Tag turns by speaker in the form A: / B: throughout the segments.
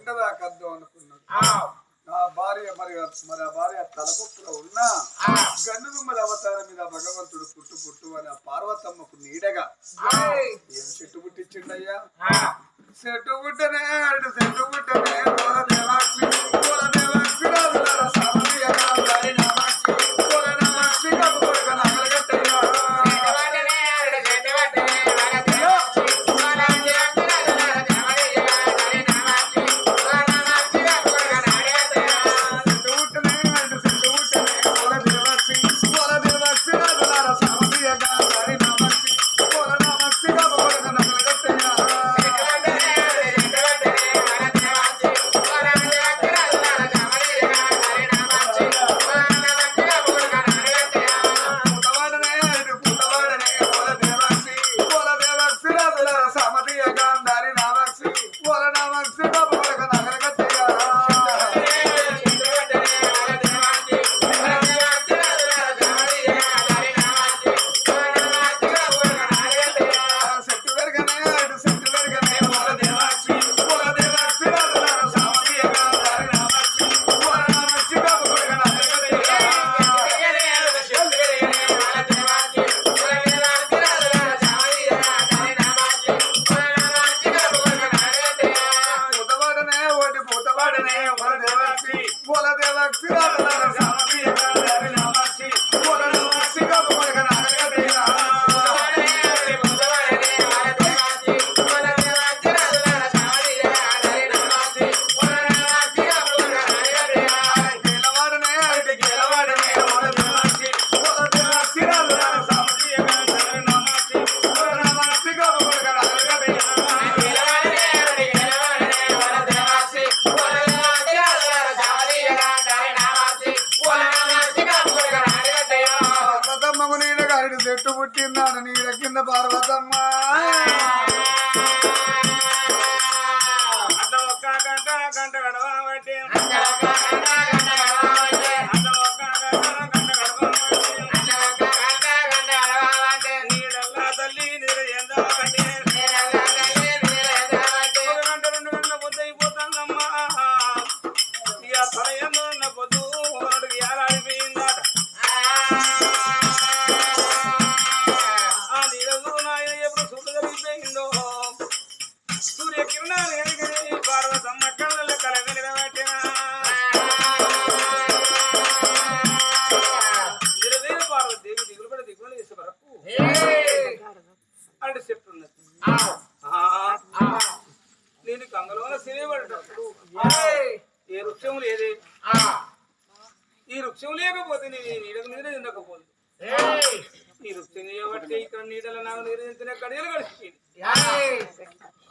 A: ఎండదాకా అనుకున్నాడు నా భార్య మరి మరి ఆ భార్య తలకొప్పులో ఉన్నా గన్ను దుమ్మల అవతారం మీద భగవంతుడు పుట్టు పుట్టు అని ఆ పార్వతమ్మకు నీడగా ఏం. చెట్టు పుట్టించిండయ్యా? చెట్టు పుట్టనే చెట్టు పుట్టనే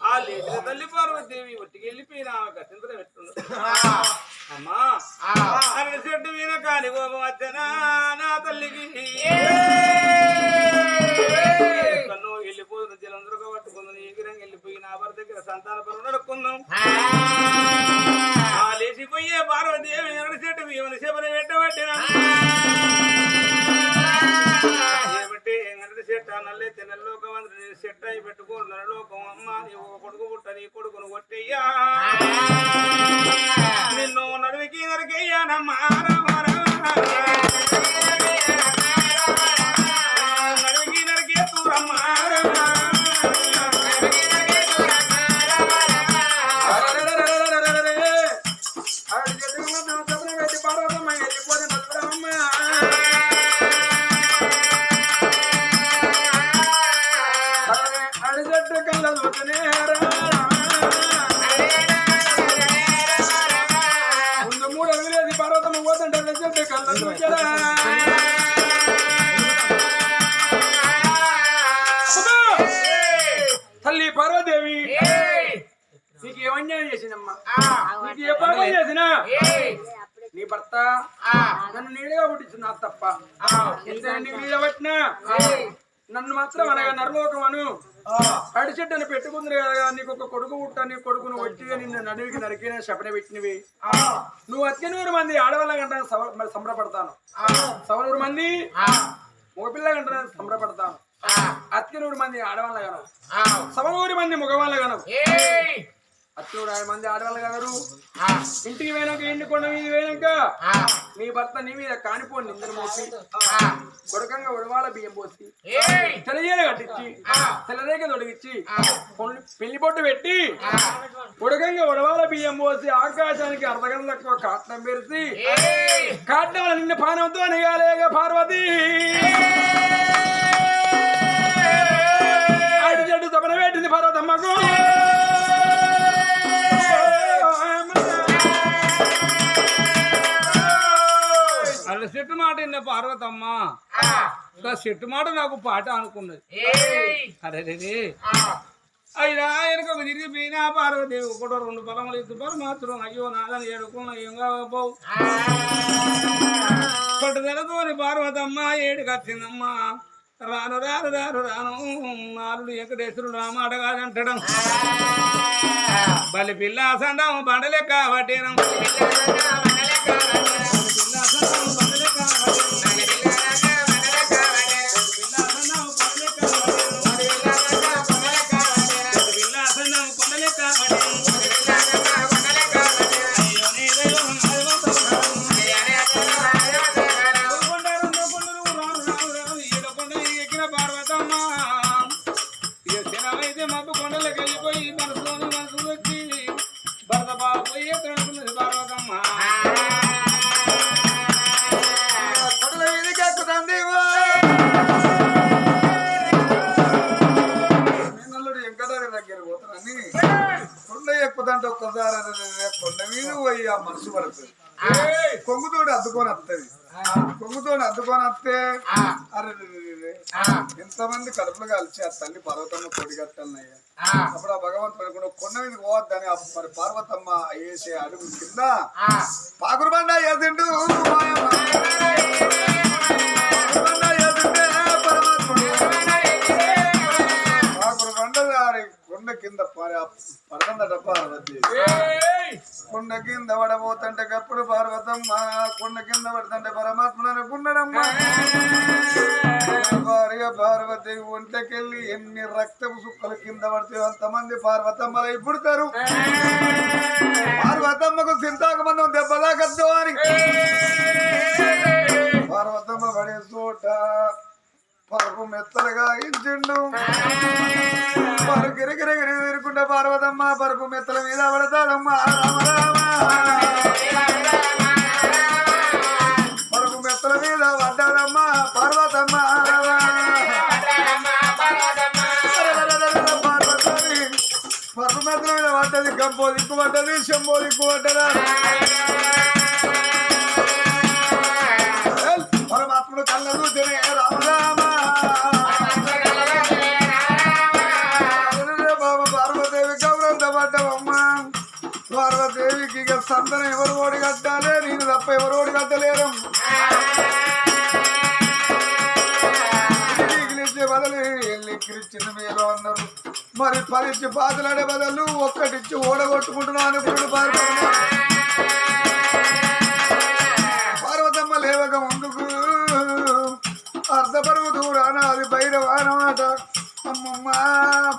B: ఆ లేచిన తల్లి పార్వ నీ కొడుకు పుట్ట నీ కొడుకును కొట్టయ్యా.
A: భర్త నీ కొడుకును వచ్చి నిన్ను నడివికి నరికిన శపన పెట్టినవి. నువ్వు అత్యనూరు మంది ఆడవాళ్ళ గంట మరి సంబరపడతాను. సవనూరు మంది మగపిల్ల గంట సంబరపడతాను. అత్యనూరు మంది ఆడవాళ్ళ గను సవనూరు మంది మగవాళ్ళ గను అత్యూరు ఆరు మంది ఆడవాళ్ళ గారు ఇంటికి వేయక ఎండి కొండ మీద పోయినాక మీ భర్త నీ మీద కానిపోండి ఇద్దరు మోసి కొడకంగా ఉడవాల బియ్యం పోసి తెల్లజీర కట్టించి తెల్లరేగ తొడిగిచ్చి పొల్లి- పెళ్ళి బొట్టు పెట్టి ఉడకంగా ఉడవాల బియ్యం పోసి ఆకాశానికి అర్ధగంట తక్కువ కాటం పెరిసి కాటం నిన్న పానంతో నిగాలేక పార్వతి! అడి చెట్టు తపన పెట్టింది పార్వతమ్మకు!
B: అలా చెట్టు మాట పార్వతమ్మ. చెట్టు మాట నాకు పాట అనుకున్నది. అరే అయినా వెనక తిరిగి పోయినా పార్వదేవి ఒకటో రెండు పొలములు ఎత్తు పరమాత్రం అయ్యో నాదని ఏడుకున్న ఏం కాకపోవు. పట్టుదలతోని పార్వతమ్మ ఏడుకి వచ్చిందమ్మా రాను రాను రాను రాను నాలుగు వెంకటేశ్వరుడు ఆ మాట కాదంటడం. బలి పిల్ల సండం బండలే కాబట్టేనం మనసు
C: పడుతుంది కొంగుతోటి అద్దుకొని వస్తుంది కొంగుతోటి అద్దుకొని వస్తే అరే. ఎంతమంది కడుపులు కలిసి ఆ తల్లి పర్వతమ్మ కొడి కట్టాలయ్యా అప్పుడు ఆ భగవంతుడు కూడా కొండ మీద పోవద్దని మరి పార్వతమ్మ వేసే అడుగు కింద పాకురు బండ కొండ కింద పడదందట పార్వతి కొండ కింద పడబోతుంటే గప్పుడు పార్వతమ్మ కొండ కింద పడుతుంటే పరమాత్మ అనుకున్నాడమ్మా భార్య పార్వతి ఒంటకెళ్ళి ఎన్ని రక్తపు సుక్కలు కింద పడితే అంతమంది పార్వతమ్మలై పుడతారు. పార్వతమ్మకు సింతాక మందం దెబ్బలాగద్దు అని. పార్వతమ్మ పడే చోట పరుపు మెత్తలుగా ఇచ్చిండు. పరు గిరిగిరిగిరి తిరుగుకుంటే పార్వతమ్మ పరుపు మెత్తల మీద పడతాదమ్మా. రామ రామ పరుపు మెత్తల మీద పడ్డాదమ్మా పార్వతమ్మ. పార్వతమ్మ. పరుపు మెత్తల మీద పడ్డది గంపో దిక్కు పడ్డది శంభో దిక్కు పడ్డదా? సంతనం ఎవరు ఓడి కట్టాలి? నేను తప్ప ఎవరు ఓడి కట్టలేరు. ఎక్కిలిచ్చే మీరు అన్నారు మరి పదిచ్చి బాధలాడే బదులు ఒక్కటిచ్చి ఓడగొట్టుకుంటున్నాను అనుకున్నాడు పార్వతమ్మ. పార్వతమ్మ లేవక ముందుకు అర్ధపరువు దూరాన అది భైరవానమాట అమ్మమ్మ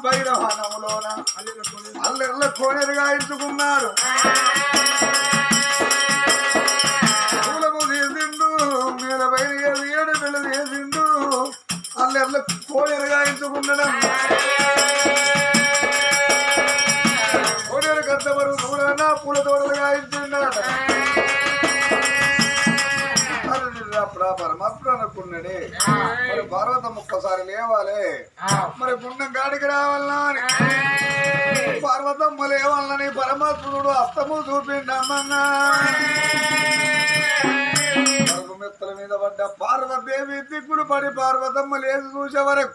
C: భైరవానములోన అల్లెర్ల కోనేరుగా ఎంచుకున్నాడు ఒక్కసారి లేవాలి. మరి పుణ్యం గాడికి రావాలనా అని. పార్వతమ్మ లేవాలని పరమాత్ముడు అస్తము చూపిండమ్మన్నా. పరుగు మెత్తల మీద పడ్డ పార్వదేవి దిక్కులు పడి పార్వతమ్మ లేదు చూసే వరకు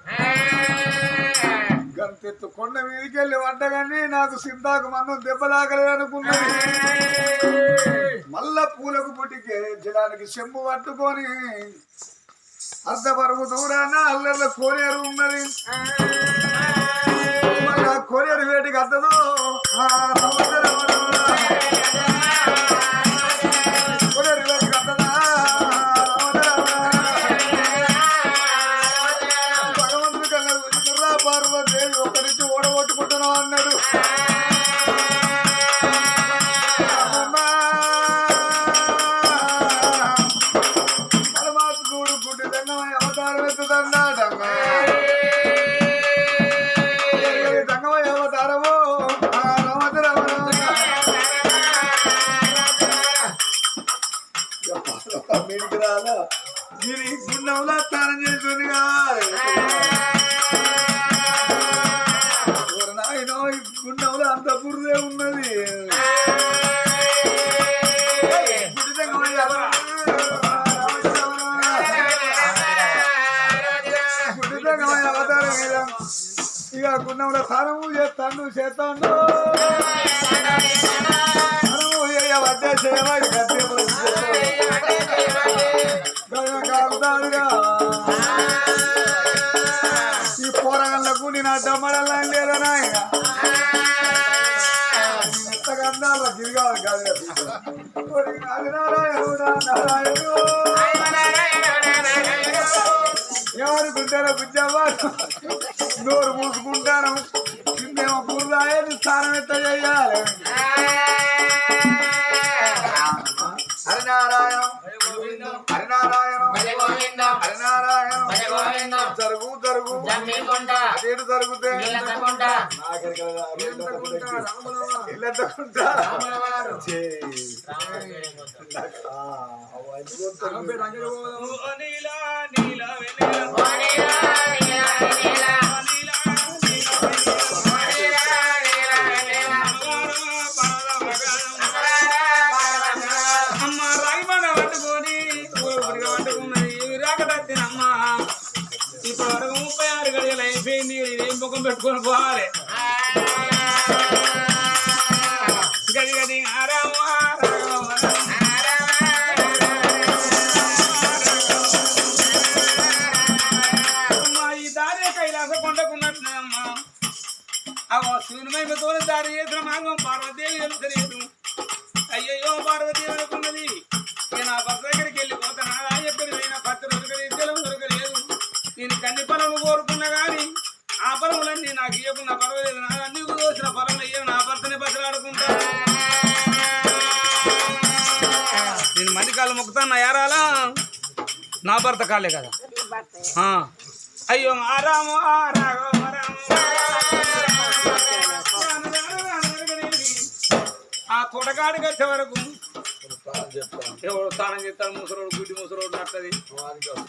C: గంతెత్తు కొండ మీదకి వెళ్ళి పడ్డగాని నాకు సింతాకు మందం దెబ్బలాగలేదు అనుకున్నది మళ్ళా పూలకు పుట్టికే జలానికి చెంబు పట్టుకొని అంత వరకు దూరాన అల్లర్ల కోనేరు ఉన్నది. మళ్ళా కోనేరు వేటికి అద్దదు ఆ సంవత్సరం కన్నా పార్వదేవి ఒకరించి ఓడగొట్టుకుంటున్నావు అన్నాడు. చేస్తాను. చేస్తాను స్నానము ఈ పోరగళ్ళకు నేను లేదా నాయన? ఎంతకన్నాలో గిరిగాలి కాదు నారాయణ నారాయణ అనుకుంటాను మేము కిందేమో బుర్రాయని స్నానం ఎట్ట చేయాలి హరినారాయణ హరినారాయణ హరినారాయణ జరుగు జరుగు అదేడు జరుగుతే ఇల్లంతకుంటా
B: నీలా నీలా గడియలు అయిపోయింది ఏం ముఖం పెట్టుకొని పోవాలి నా భర్త కాలే కదా. అయ్యో ఆరాము ఆ తోటకాడికి వచ్చే వరకు ఎవడు స్నానం చేస్తాడు ముసలోడు గుడ్డి ముసలోడు నట్టది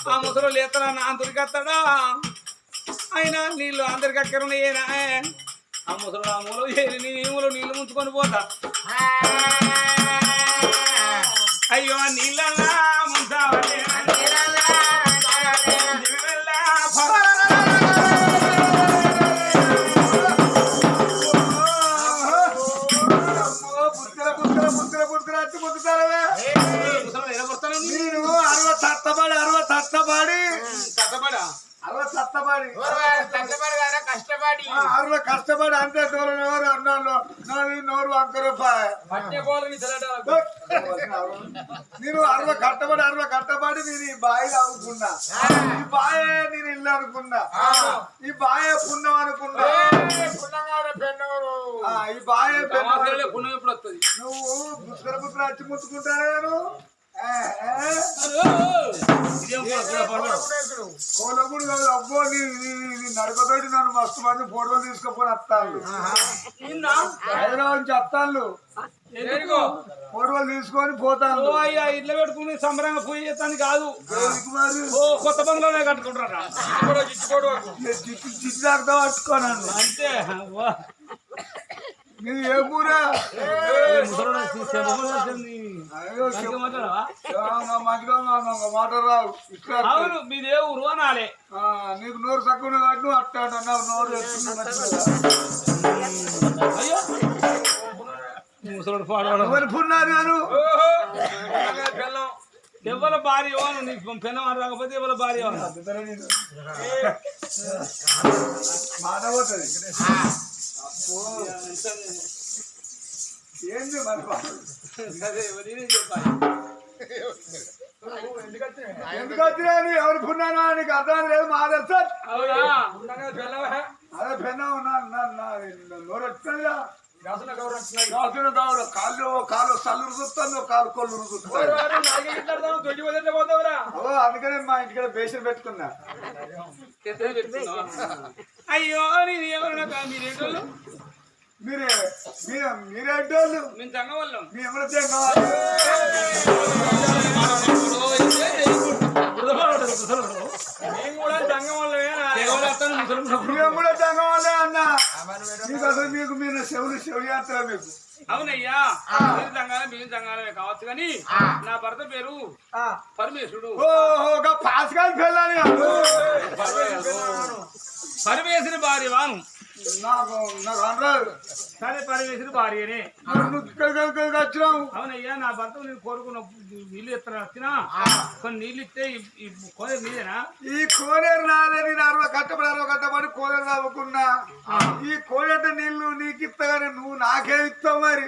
B: ఆ ముసలోడు ఎత్తడా నా దొరికేస్తాడా అయినా నీళ్ళు అందరికి అక్కరున్నాయేనా ఆ ముసలోడు ఆ మూల నీ మూల నీళ్ళు ముంచుకొని పోతా. అయ్యో ఆ నీళ్ళలా ముంచావలే
D: కష్టపడి.
C: ఆ, అరవ కష్టపడి అంతే దూరం ఎవరు నాది నోరు వంక రూపాయి. నేను అరవ కట్టబడి అరవ కట్టబడి నేను ఈ బాయి అనుకున్నా. ఈ బాయే నేను ఇల్లు అనుకున్నా. ఈ బాయే పుణ్యం అనుకున్నా. ఈ బాయే నువ్వు పుత్ర పుత్ర అచ్చి ముట్టుకుంటానే నేను కోలగుడు కాదు అబ్బో నడకతోటి నన్ను మస్తు మంది ఫోటోలు తీసుకొని వస్తాను హైదరాబాద్ నుంచి వస్తాను ఫోటోలు తీసుకొని పోతాను
B: ఓ అయ్యా ఇట్లా పెట్టుకుని సంబరంగా పూజ చేస్తాను కాదు ఓ కొత్త బంగ్లానే కట్టుకుంటారా?
C: చిట్టి చిట్టి దాకా పట్టుకోనండి
B: అంతే.
C: నీది ఏ కూరా మాట రావు. ఇక్కడ
B: అవును మీది ఏ ఊరు అనాలే
C: నీకు నోరు సక్కున కట్టు అట్ట అన్నావు నోరు
B: అయ్యో. ముసలోడు పాడవాడు
C: పున్నారు నేను
B: ఎవరి భార్య వాను నీకు పెన్న మాట రాకపోతే ఎవరి? భార్య వాను
C: మాట పోతుంది ఏంది మరి
B: అదే నేనే చెప్పాలి
C: ఎందుకు వచ్చినా నీ ఎవరు పున్నానా నీకు అర్థం లేదు మా తెలుసా? అదే పెన్న నోరు వచ్చిందా. కాళ్ళు సల్లు కాలు అందుకనే మా ఇంటికి బేషన్ పెట్టుకున్నా.
B: అయ్యో మీరేటోళ్ళు?
C: మీరే మీరే మీరేటోళ్ళు?
B: మేము సంగవల్లం
C: మీ ఎవరితే కావాలి
B: మేము కూడా వల్లమే
C: మేము కూడా అన్న. మీకు అసలు మీకు మీరు శివులు శివుడు యాత్ర మీకు.
B: అవునయ్యా మీరు సంఘాలే మేము సంఘాలమే కావచ్చు కానీ నా భర్త పేరు పరమేశ్వరుడు
C: పాస్కాల్ పెళ్ళని
B: పరమేశ్వరి భార్య వాను. సరే పరమేశ్వరు భార్యనే.
C: వచ్చినావు
B: అవునయ్యా నా భర్త నేను కోరుకున్న నీళ్ళు ఎత్తున వచ్చినా కొన్ని నీళ్ళు ఇస్తే ఈ- ఈ కోదే మీదేనా
C: ఈ కోనేరు నాదే నేను అరవై కట్టబడి అరవై కట్టబడి కోనేరు తవ్వుకున్నా ఈ కోనేట నీళ్ళు నీకు ఇస్తాగానే నువ్వు నాకే ఇస్తావు మరి.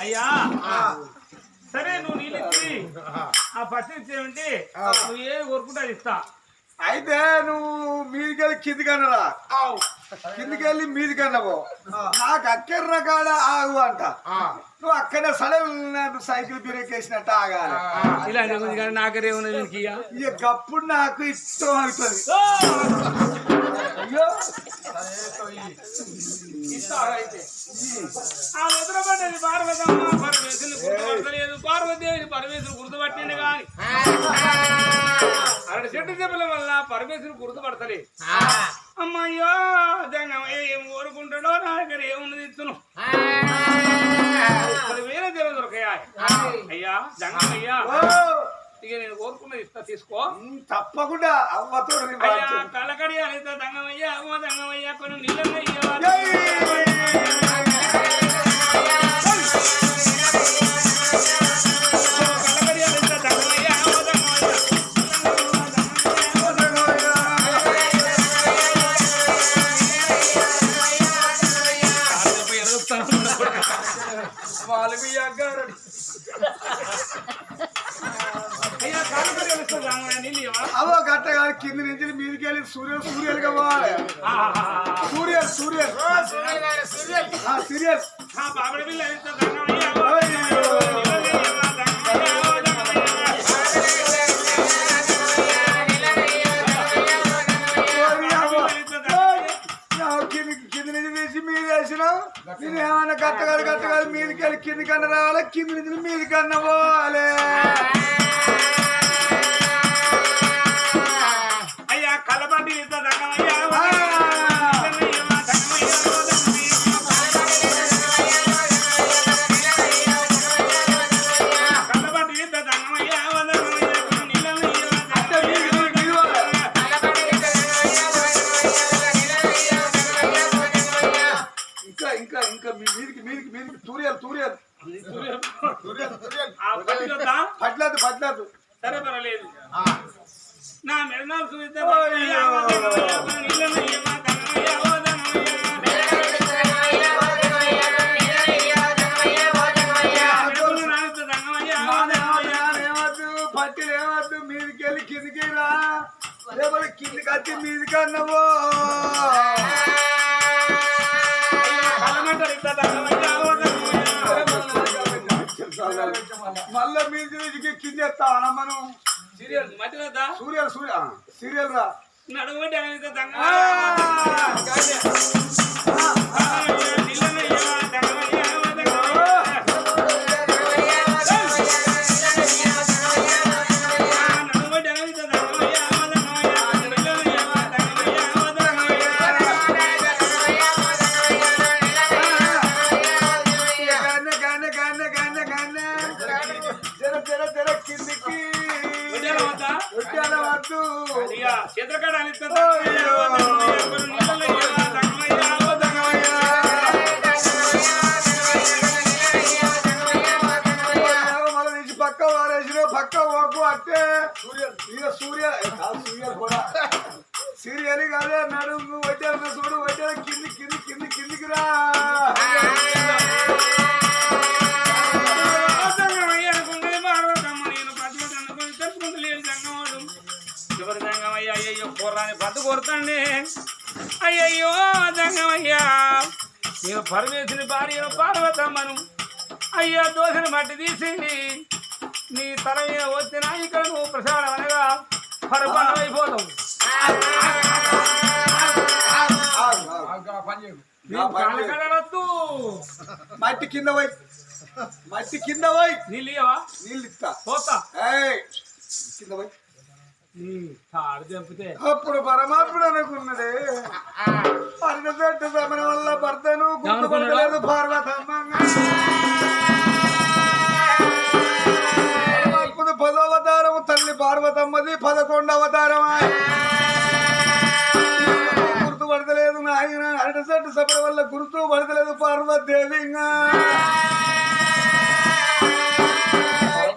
B: అయ్యా సరే నువ్వు నీళ్ళు ఇచ్చి ఆ పచ్చి ఇచ్చేయంటే నువ్వు ఏది కోరుకుంటే అది ఇస్తా.
C: అయితే నువ్వు మీదికెళ్ళి కిందికి అన్నరా కిందికెళ్ళి మీదికి అన్నవో నాకు అక్కర్ర కాడ ఆగు అంట. నువ్వు అక్కడే సడన్ సైకిల్ బ్రేక్ వేసినట్టు ఆగాలి
B: ఇలా నాకరే ఉన్నది.
C: ఇక గప్పుడు నాకు ఇష్టం అవుతుంది అయ్యో.
B: ఆ ముద్రపడ్డది పార్వతమ్మ పరమేశ్వరుని గుర్తుపట్టలేదు పార్వతీదేవిని పరమేశ్వరుని గుర్తుపట్టింది కానీ. అరటి చెట్టు చెప్పుల వల్ల పరమేశ్వరుని గుర్తుపడతలే అమ్మయ్యో జంగమయ్య ఏం కోరుకుంటాడో నా దగ్గర ఏమున్నది ఇత్తును? అది వేరే దేవుడు దొరకయా? అయ్యా జంగమయ్యా. ఇక నేను కోరుకున్నది ఇస్తా తీసుకో.
C: తప్పకుండా. అవ్వతో
B: కలకడి అనేది దంగమయ్యా అమ్మ దంగమయ్యా కొన్ని నీళ్ళయ్యా
C: అవో గట్ట కాదు కింది నుంచి మీదికి వెళ్ళి సూర్య సూర్యులుగా పోవాలి కింది కింది తీసి మీద వేసినావు నేను కట్టగాదు కట్టగాదు మీదికి వెళ్ళి కింది కన్నా రావాలి? కింది నుంచి మీది కన్నా పోవాలి. పట్లేదు పట్లేదు
B: సరే పర్వాలేదు. నా
C: కిందికి రా. లేకపోతే కిందికి వచ్చి మీదికి అన్నవో. మళ్ళా మీది కింద ఎత్తావా మనం?
B: సీరియల్ మధ్య వద్దా
C: సూర్యల్ సూర్య సీరియల్ రా
B: నడుగుబట్టి అనేది కూర్రాని పద్దు కొడతాండి. అయ్యయ్యో దంగమయ్యా నేను పరమేశ్వరి భార్య పార్వతమ్మను. అయ్యా దోశను మట్టి తీసి నీ తల మీద వచ్చిన ఇక్కడ నువ్వు ప్రసాదం అనగా అయిపోతావు. కలకడలొద్దు
C: మట్టి కింద పోయి. మట్టి కింద పోయి.
B: నీళ్ళు ఇయ్యవా?
C: నీళ్ళు ఇస్తా.
B: పోతా.
C: కింద పోయి. అప్పుడు పరమాత్ముడు అనుకున్నది. పరిగెట్టు సమయం వల్ల భర్తను గుర్తుపడలేదు పార్వతమ్మ. పదో అవతారం తల్లి పార్వతమ్మది పదకొండు అవతారం గుర్తుపడతలేదు నాయన. అరటసట్టు సభల వల్ల గుర్తు పడతలేదు పార్వతీదేవి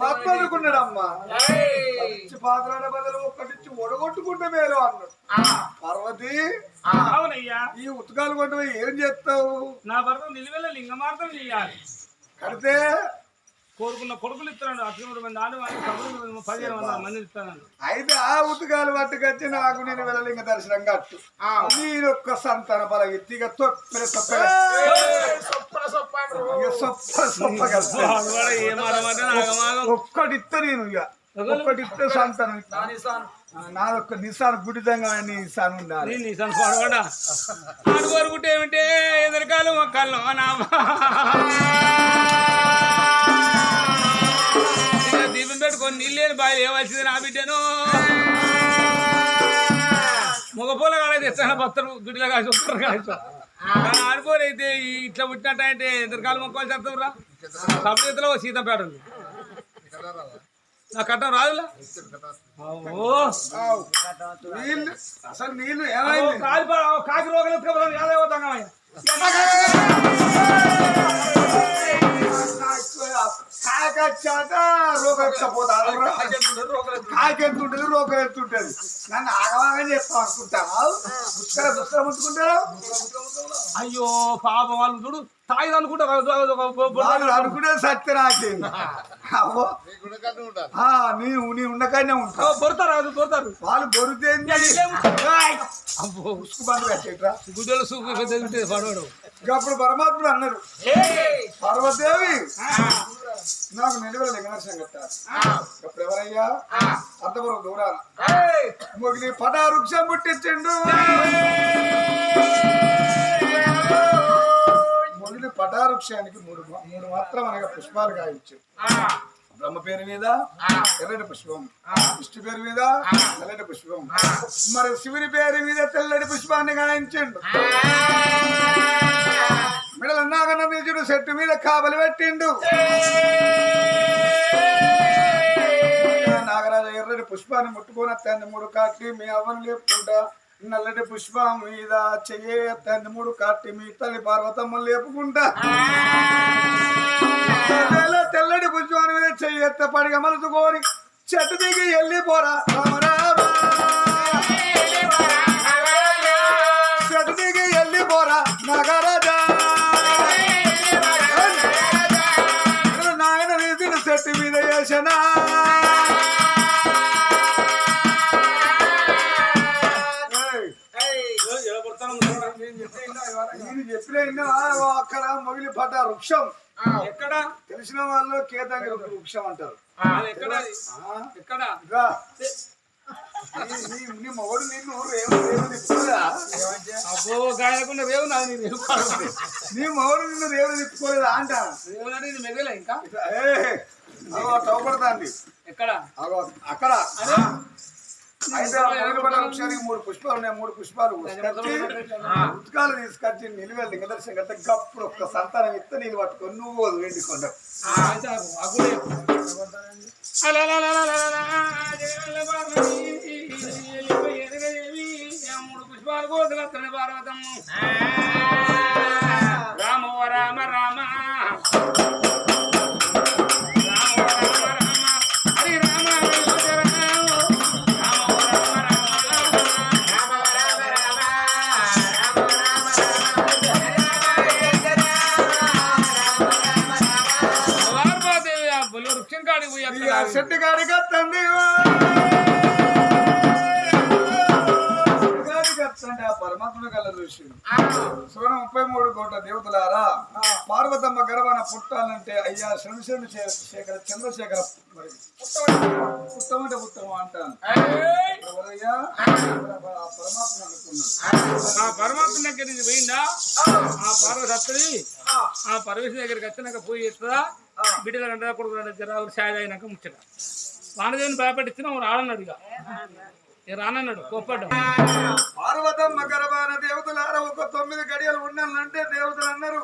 C: పరమాత్మ అనుకున్నాడమ్మా ఇచ్చి పాత్రాడ బదులు ఒక్కటిచ్చి ఒడగొట్టుకుంటే మేలు అన్నాడు. పార్వతి
B: అవునయ్యా.
C: ఈ ఉతకాలు కొట్టు ఏం చేస్తావు?
B: నా భర్త నిలువెల్ల లింగమార్గం చేయాలి.
C: కడితే?
B: కోరుకున్న కొడుకులు ఇస్తున్నాడు అత్యముడు మంది ఆడు వాళ్ళు కబుర్లు పదిహేను వందల మంది ఇస్తాను
C: అయితే ఆ ఉతకాలు పట్టుకొచ్చి నాకు నేను వెళ్ళలింగ దర్శనం కట్టు. నేను ఒక్క సంతాన బలం ఎత్తిగా తొప్పెల. తొప్పెల
D: సొప్ప.
C: ఇక సొప్ప నేను ఇక ఒక్కటిస్తే సంతానం నాదొక్క నిసాన్ గుడిదంగా నిసాన్ ఉండాలి.
B: నేను నిజం పడవడా ఆడు కోరుకుంటే ఏమిటే ఎదురుకాలు మొక్కలు నా ఇక దీపం పెట్టుకొని నీళ్ళు లేని బాయలు ఏవలసింది నా బిడ్డను. మగ పూల కాడ తెచ్చాను బత్తరు గుడిలో కాసి ఒక్కరు కాసి. ఆడుకోరైతే ఇట్లా పుట్టినట్టయితే ఎదురుకాలు మొక్కలు చేస్తావురా? సపరేతలో సీతంపేట ఉంది. నా కట్టం రాదులా.
C: నీళ్ళు అసలు నీళ్ళు ఏమైంది
B: కాకి రోగలు ఎత్తుకోవాలి
C: కాకచ్చాక రోగం ఎత్తపోతారు కాకెంత ఉంటుంది రోగం ఎంత ఉంటుంది నన్ను ఆగమాగం చేస్తాం అనుకుంటాను దుష్కర ముట్టుకుంటారు
B: అయ్యో పాపం వాళ్ళు చూడు.
C: వాళ్ళు అనుకునే సత్య నాకే. ఆ, నీ ఉండకానే ఉంటావు
B: పొడతారు అది పొడతారు
C: వాళ్ళు
B: అబ్బో.
C: ఉసుకు పెట్టేట్రా
B: గుడ్డలు పడవడు.
C: అప్పుడు పరమాత్ముడు అన్నారు. పార్వదేవి! నాకు నిలువల లింగనర్శనం కట్టారు. అప్పుడు ఎవరయ్యా? అంతవరకు దూరాల. మొగిలి పటా వృక్షం పుట్టించిండు. మొగిలి పటా వృక్షానికి మూడు మూడు మాత్రం అనగా పుష్పాలు గాయించు బ్రహ్మ పేరు మీద ఎర్రటి పుష్పం. విష్ణు పేరు మీద తెల్లటి పుష్పం. మరి శివుని పేరు మీద తెల్లటి పుష్పాన్ని గాయించిండు మిడల నాగన్న నిజుడు చెట్టు మీద కావలి పెట్టిండు. నాగరాజు ఎర్రటి పుష్పాన్ని ముట్టుకొని అత్తాన్ని మూడు కాటి మీ అవ్వను లేపుకుంటా. నల్లటి పుష్పం మీద చెయ్యే మూడు కాటి మీ తల్లి పార్వతమ్మ లేపుకుంటా. తెల్ల తెల్లటి పుష్పాన్ని మీద చెయ్యెత్త పడిగ మలుచుకొని చెట్టు దిగి వెళ్ళిపోరా. రామ రామ. చెట్టు దిగి వెళ్ళిపోరా నగరాజా. నాయన వీధిన చెట్టు మీద వేసనా? నేను చెప్పిన అక్కడ మొగిలి పడ్డ వృక్షం.
B: ఎక్కడ?
C: తెలిసిన వాళ్ళు కేదాంగి వృక్షం అంటారు.
B: ఎక్కడ? ఎక్కడ.
C: నీ- మొగడు నిన్ను రేవు రేవు
B: నీ
C: మొగడు నిన్ను రేవు తిప్పుకోలేదా అంట.
B: రేవు నాది నీ మెదలే ఇంకా?
C: తవ్వబడతాంది.
B: ఎక్కడ?
C: అగో అక్కడ. అయితే వృక్షానికి మూడు పుష్పాలు ఉన్నాయి మూడు పుష్పాలు తీసుకొచ్చి ఉత్కాలు తీసుకొచ్చి నిలువ లింగదర్శనం కడితే గప్పుడు ఒక్క సంతానం ఇస్తే నీళ్ళు పట్టుకొని నువ్వు
B: ఆ. మూడు పుష్పాలు రామ రామ రామో.
C: చెట్టు వస్తుంది ఆ! పరమాత్మ కల చూసి. సోన ముప్పై మూడు కోట్ల దేవతలారా పార్వతమ్మ గర్భాన పుట్టాలంటే అయ్యా శనిశేఖర శేఖర చంద్రశేఖర మరి. పుట్టమంటే పుట్టము అంటాను. ఎవరయ్యా? ఆ! పరమాత్మ అనుకున్నాడు
B: ఆ! పరమాత్మ దగ్గర నుంచి పోయిందా? ఆ! పార్వతి అత్తది ఆ! పరమేశ్వర దగ్గరికి వచ్చినాక పోయి ఎత్తుదా బిడ్డల గంట కొడుకు జర సాయి అయినాక ముచ్చట. వానదేవిని భయపెట్టించిన రాడన్నాడు ఇక ఇక రానన్నాడు కోప్పడ్డం
C: పార్వతమ్మ గర్భాన దేవతలారా ఒక తొమ్మిది గడియలు ఉండాలంటే దేవతలు అన్నారు.